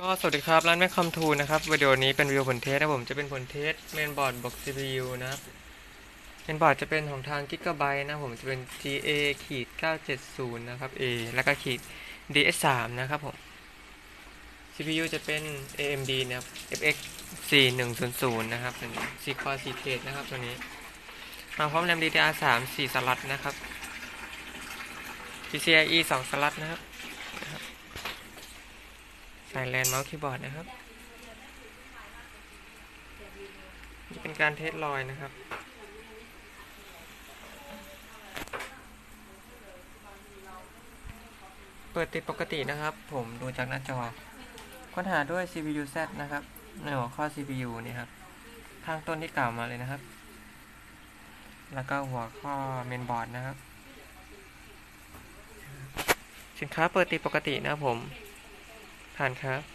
ก็สวัสดีครับ ร้านแม่คอมทูนะครับวิดีโอนี้เป็นวิดีโอผลเทสนะผมจะเป็นผลเทสเมนบอร์ดบวก CPU นะครับเมนบอร์ดจะเป็นของทาง Gigabyte นะผมจะเป็น GA ขีด970 นะครับ A แล้วก็ขีด DS3 นะครับผม CPU จะเป็น AMD นะครับ FX 4100 นะครับตัวนี้ C Core 4 Thread นะครับตัวนี้ มาพร้อม RAM DDR3 4 สล็อตนะครับ PCIe 2 สล็อตนะครับ ใส่แลนด์เมาส์คีย์บอร์ดนะครับนี่เป็นการเทสลอยนะครับ เปิดติดปกตินะครับ ผมดูจากหน้าจอ ค้นหาด้วย CPU Z นะครับ ในหัวข้อ CPU นี่ครับ ข้างต้นที่กล่าวมาเลยนะครับ แล้วก็หัวข้อเมนบอร์ดนะครับ สินค้าเปิดติดปกตินะครับผม ผ่านครับ